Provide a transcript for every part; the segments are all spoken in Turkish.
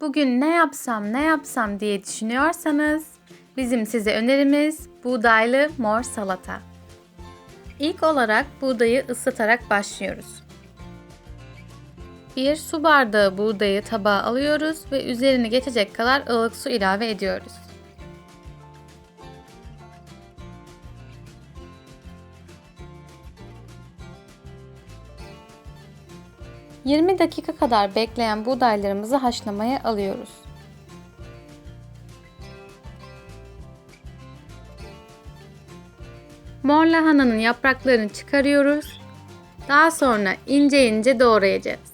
Bugün ne yapsam ne yapsam diye düşünüyorsanız bizim size önerimiz buğdaylı mor salata. İlk olarak buğdayı ıslatarak başlıyoruz. Bir su bardağı buğdayı tabağa alıyoruz ve üzerine geçecek kadar ılık su ilave ediyoruz. ...20 dakika kadar bekleyen buğdaylarımızı haşlamaya alıyoruz. Mor lahananın yapraklarını çıkarıyoruz. Daha sonra ince ince doğrayacağız.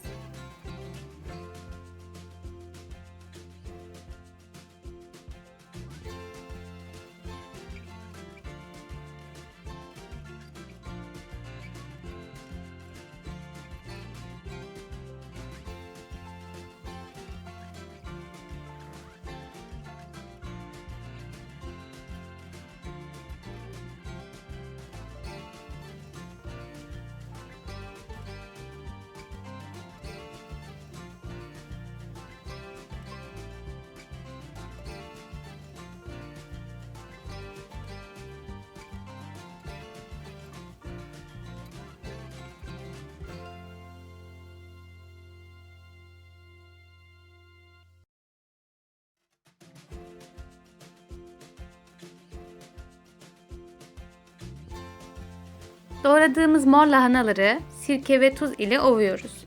Doğradığımız mor lahanaları sirke ve tuz ile ovuyoruz.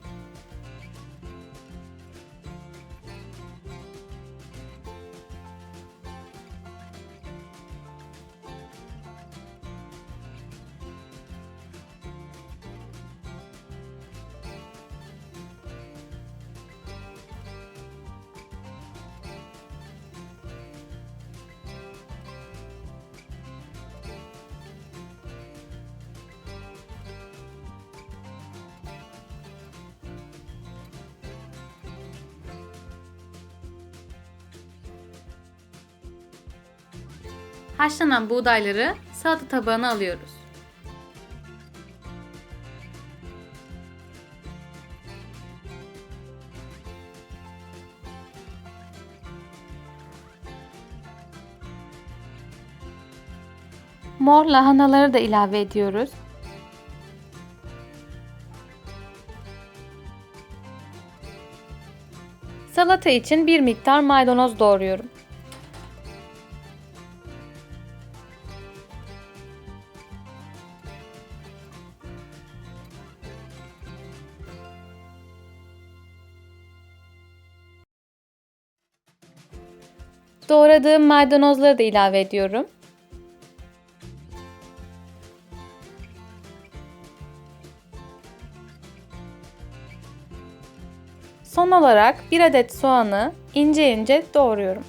Haşlanan buğdayları salata tabağına alıyoruz. Mor lahanaları da ilave ediyoruz. Salata için bir miktar maydanoz doğruyorum. Doğradığım maydanozları da ilave ediyorum. Son olarak bir adet soğanı ince ince doğruyorum.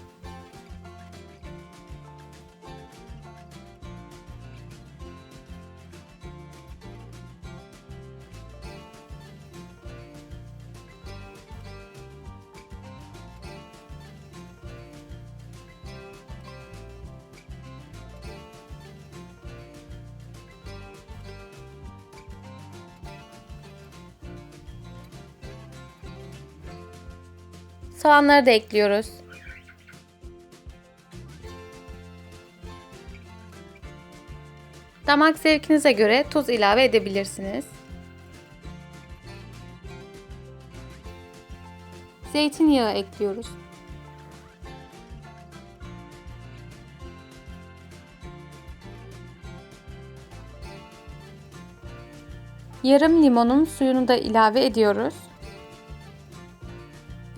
Soğanları da ekliyoruz. Damak zevkinize göre tuz ilave edebilirsiniz. Zeytinyağı ekliyoruz. Yarım limonun suyunu da ilave ediyoruz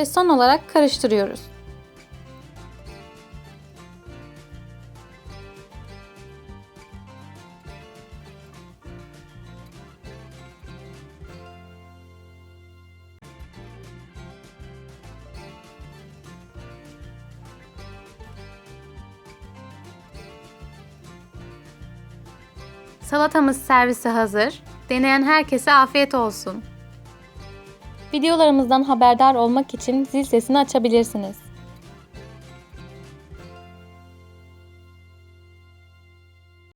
ve son olarak karıştırıyoruz. Salatamız servise hazır. Deneyen herkese afiyet olsun. Videolarımızdan haberdar olmak için zil sesini açabilirsiniz.